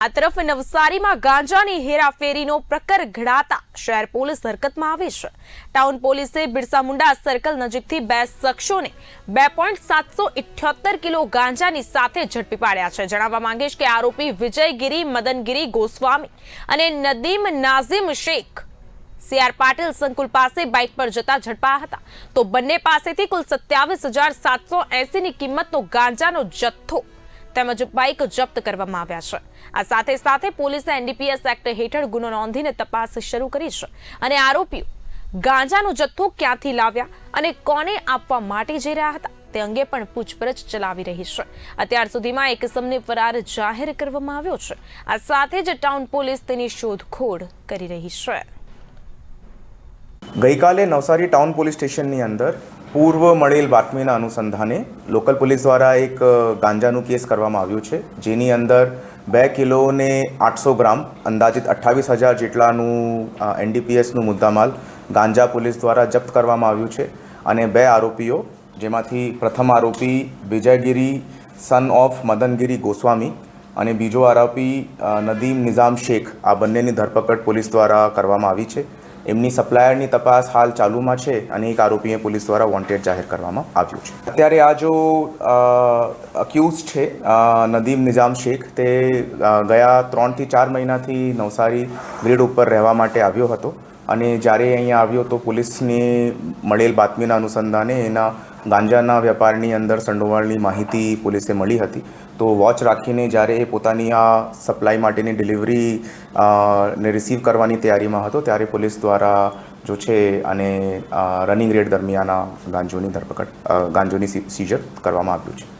આ તરફ નવસારીમાં ગાંજાની હેરાફેરીનો પ્રકર ઘડાતા શહેર પોલીસ હરકતમાં આવી છે. ટાઉન પોલીસે બિરસા મુંડા સર્કલ નજીકથી બે શખ્સોને બે પોઈન્ટ સાતસો ઇઠ્યોતેર કિલો ગાંજાની સાથે ઝડપી પાડ્યા છે. જણાવવા માંગીશ કે આરોપી વિજયગીરી, મદનગીરી, ગોસ્વામી અને નદીમ નાઝીમ શેખ સીઆર પાટીલ સંકુલ પાસે બાઇક પર જતા ઝડપાયા હતા. તો બંને પાસેથી કુલ સત્યાવીસ હજાર સાતસો એસીની કિંમતનો ગાંજાનો જથ્થો તેમજ બાઇક જપ્ત કરવામાં આવ્યા છે. આ સાથે સાથે પોલીસે એનડીપીએસ એક્ટ હેઠળ ગુનો નોંધીને તપાસ શરૂ કરી છે અને આરોપીઓ ગાંજાનો જથ્થો ક્યાંથી લાવ્યા અને કોને આપવા માટે જઈ રહ્યા હતા તે અંગે પણ પૂછપરછ ચલાવી રહી છે. અત્યાર સુધીમાં એક સમને ફરાર જાહેર કરવામાં આવ્યો છે. આ સાથે જ ટાઉન પોલીસ તેની શોધખોળ કરી રહી છે. ગઈકાલે નવસારી ટાઉન પોલીસ સ્ટેશનની અંદર પૂર્વ મળેલ બાતમીના અનુસંધાને લોકલ પોલીસ દ્વારા એક ગાંજાનું કેસ કરવામાં આવ્યું છે, જેની અંદર બે કિલો ને આઠસો ગ્રામ, અંદાજિત અઠ્ઠાવીસ હજાર જેટલાનું એનડીપીએસનું મુદ્દામાલ ગાંજા પોલીસ દ્વારા જપ્ત કરવામાં આવ્યું છે અને બે આરોપીઓ, જેમાંથી પ્રથમ આરોપી વિજયગીરી સન ઓફ મદનગીરી ગોસ્વામી અને બીજો આરોપી નદીમ નિઝામ શેખ આ બંનેની ધરપકડ પોલીસ દ્વારા કરવામાં આવી છે. એમની સપ્લાયરની તપાસ હાલ ચાલુમાં છે અને એક આરોપીએ પોલીસ દ્વારા વોન્ટેડ જાહેર કરવામાં આવ્યું છે. અત્યારે આ જો અક્યુઝ છે નદીમ નિઝામ શેખ, તે ગયા ત્રણથી ચાર મહિનાથી નવસારી ગ્રીડ ઉપર રહેવા માટે આવ્યો હતો અને જ્યારે અહીંયા આવ્યો તો પોલીસની મળેલ બાતમીના અનુસંધાને એના ગાંજાના વેપારની અંદર સંડોવાળની માહિતી પોલીસે મળી હતી. તો વોચ રાખીને જ્યારે એ પોતાની આ સપ્લાય માટેની ડિલિવરી ને રિસીવ કરવાની તૈયારીમાં હતો, ત્યારે પોલીસ દ્વારા જો છે અને રનિંગ રેડ દરમિયાન ગાંજોની ધરપકડ ગાંજોની સીઝર કરવામાં આવ્યું છે.